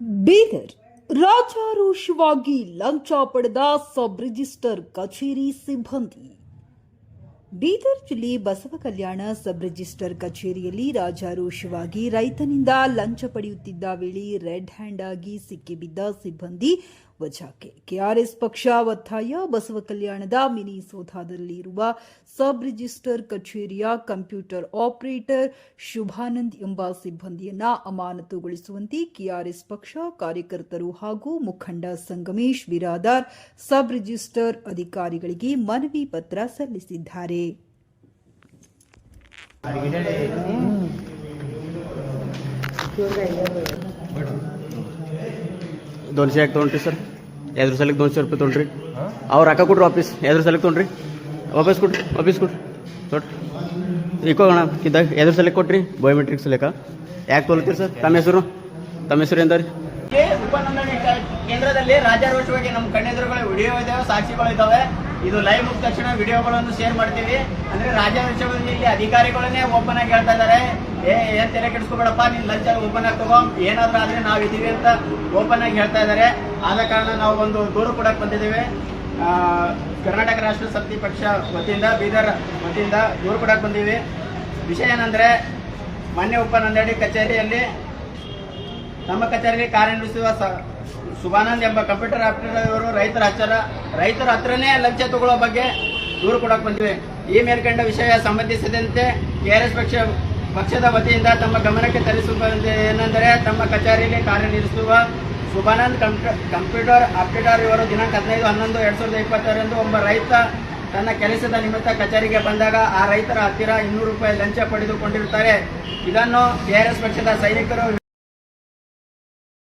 ಬೀದರ್ ರಾಜಾರೋಷವಾಗಿ ಲಂಚ ಪಡೆದ sub register ಕಚೇರಿ ಸಿಬ್ಬಂದಿ. ಬೀದರ್ ಜಿಲ್ಲೆ ಬಸವ ಕಲ್ಯಾಣ ಸಬ್ ರಿಜಿಸ್ಟರ್ ಕಚೇರಿಯಲ್ಲಿ ರಾಜಾರೋಷವಾಗಿ ರೈತನಿಂದ ಲಂಚ ಪಡೆಯುತ್ತಿದ್ದ ವೇಳೆ ರೆಡ್ ಹ್ಯಾಂಡ್ ಆಗಿ ಸಿಕ್ಕಿಬಿದ್ದ ಸಿಬ್ಬಂದಿ ವಜಾಕ್ಕೆ ಕೆಆರ್ಎಸ್ ಪಕ್ಷ ಒತ್ತಾಯ, ಬಸವ ಕಲ್ಯಾಣದ ಮಿನಿ ಸಬ್ ರಿಜಿಸ್ಟರ್ ಕಚೇರಿಯ ಕಂಪ್ಯೂಟರ್ ಆಪರೇಟರ್ ಶುಭಾನಂದ್ ಎಂಬ ಸಿಬ್ಬಂದಿಯನ್ನ ಅಮಾನತುಗೊಳಿಸುವಂತೆ ಕೆಆರ್ಎಸ್ ಪಕ್ಷ ಕಾರ್ಯಕರ್ತರು ಹಾಗೂ ಮುಖಂಡ ಸಂಗಮೇಶ್ ಬಿರಾದಾರ್ ಸಬ್ ರಿಜಿಸ್ಟರ್ ಅಧಿಕಾರಿಗಳಿಗೆ ಮನವಿ ಪತ್ರ ಸಲ್ಲಿಸಿದ್ದಾರೆ. ದೋನ್ಸಿ ಯಾಕೆ ತೊಗೊಂಡ್ರಿ ಸರ್. ಎದ್ರ ಸಲಕ್ಕೆ ದೋನ್ಸಿ ರೂಪಾಯಿ ತೊಗೊಂಡ್ರಿ. ಅವ್ರು ರೊಕ್ಕ ಕೊಟ್ರಿ ವಾಪಸ್. ಎದ್ರ ಸಲಕ್ಕೆ ತೊಗೊಂಡ್ರಿ. ವಾಪಸ್ ಕೊಟ್ರಿ ವಾಪಸ್ ಕೊಟ್ರಿ. ತೊಟ್ರಿ ಇಕೋಣ ಇದ್ದಾಗ ಎದ್ರ ಸಲಕ್ಕೆ ಕೊಟ್ರಿ ಬಯೋಮೆಟ್ರಿಕ್ ಸಲಕ ಯಾಕೆ ತೊಗೊಳ್ತೀರಿ ಸರ್? ತಮ್ಮ ಹೆಸರು? ತಮ್ಮ ಹೆಸರು ಎಂದ್ರಿ? ರೀ ಉಪನೋಂದಣಿ ಕೇಂದ್ರದಲ್ಲಿ ರಾಜಾರೋಷವಾಗಿ ನಮ್ಮ ಕಣ್ಣೆದುರುಗಳ ವಿಡಿಯೋ ಇದಾವೆ, ಸಾಕ್ಷಿಗಳು ಇದಾವೆ. ಇದು ಲೈವ್ ಮುಗಿದ ತಕ್ಷಣ ವಿಡಿಯೋಗಳನ್ನು ಶೇರ್ ಮಾಡ್ತೀವಿ. ಅಂದ್ರೆ ಇಲ್ಲಿ ಅಧಿಕಾರಿಗಳನ್ನೇ ಓಪನ್ ಆಗಿ ಹೇಳ್ತಾ ಇದ್ದಾರೆ. ಏ ಏನ್ ತಲೆ ಕೆಡಿಸ್ಕೊಬೇಡಪ್ಪ, ನೀನ್ ಲಂಚ ಓಪನ್ ಆಗಿ ತಗೋ. ಏನಾದ್ರೂ ಆದ್ರೆ ನಾವ್ ಇದೀವಿ ಅಂತ ಓಪನ್ ಆಗಿ ಹೇಳ್ತಾ ಇದಾರೆ. ಆದ ಕಾರಣ ನಾವು ಒಂದು ದೂರು ಕೊಡಕ್ ಬಂದಿದ್ದೀವಿ. ಕರ್ನಾಟಕ ರಾಷ್ಟ್ರ ಸಮಿತಿ ಪಕ್ಷ ವತಿಯಿಂದ, ಬೀದರ್ ವತಿಯಿಂದ ದೂರು ಕೊಡಕ್ ಬಂದೀವಿ ವಿಷಯ ಏನಂದ್ರೆ ಮಾನ್ಯ ಉಪನೋಂದಣಿ ಕಚೇರಿಯಲ್ಲಿ ನಮ್ಮ ಕಚೇರಿಗೆ ಕಾರ್ಯನಿರ್ವಹಿಸುವ ಸುಭಾನಂದ್ ಎಂಬ ಕಂಪ್ಯೂಟರ್ ಆಪರೇಟರ್ ಇವರು ರೈತರ ಹಚ್ಚರ ರೈತರ ಹತ್ರನೇ ಲಂಚ ತಗೊಳ್ಳೋ ಬಗ್ಗೆ ದೂರು ಕೊಡಕ್ ಬಂದಿವೆ. ಈ ಮೇಲ್ಕಂಡ ವಿಷಯ ಸಂಬಂಧಿಸಿದಂತೆ ಕೆಆರ್ಎಸ್ ಪಕ್ಷ ಪಕ್ಷದ ವತಿಯಿಂದ ತಮ್ಮ ಗಮನಕ್ಕೆ ತರಿಸುವ ಏನೆಂದರೆ ತಮ್ಮ ಕಚೇರಿಯಲ್ಲಿ ಕಾರ್ಯನಿರ್ವಹಿಸುವ ಶುಭಾನಂದ್ ಕಂಪ್ಯೂ- ಕಂಪ್ಯೂಟರ್ ಆಪರೇಟರ್ ಇವರು ದಿನಾಂಕ ಹದಿನೈದು, ಹನ್ನೊಂದು, ಎರಡು ಸಾವಿರದ ಇಪ್ಪತ್ತರಂದು ಒಬ್ಬ ರೈತ ತನ್ನ ಕೆಲಸದ ನಿಮಿತ್ತ ಕಚೇರಿಗೆ ಬಂದಾಗ ಆ ರೈತರ ಹತ್ತಿರ ಇನ್ನೂರು ರೂಪಾಯಿ ಲಂಚ ಪಡೆದುಕೊಂಡಿರುತ್ತಾರೆ. ಇದನ್ನು ಕೆಆರ್ಎಸ್ ಪಕ್ಷದ ಸೈನಿಕರು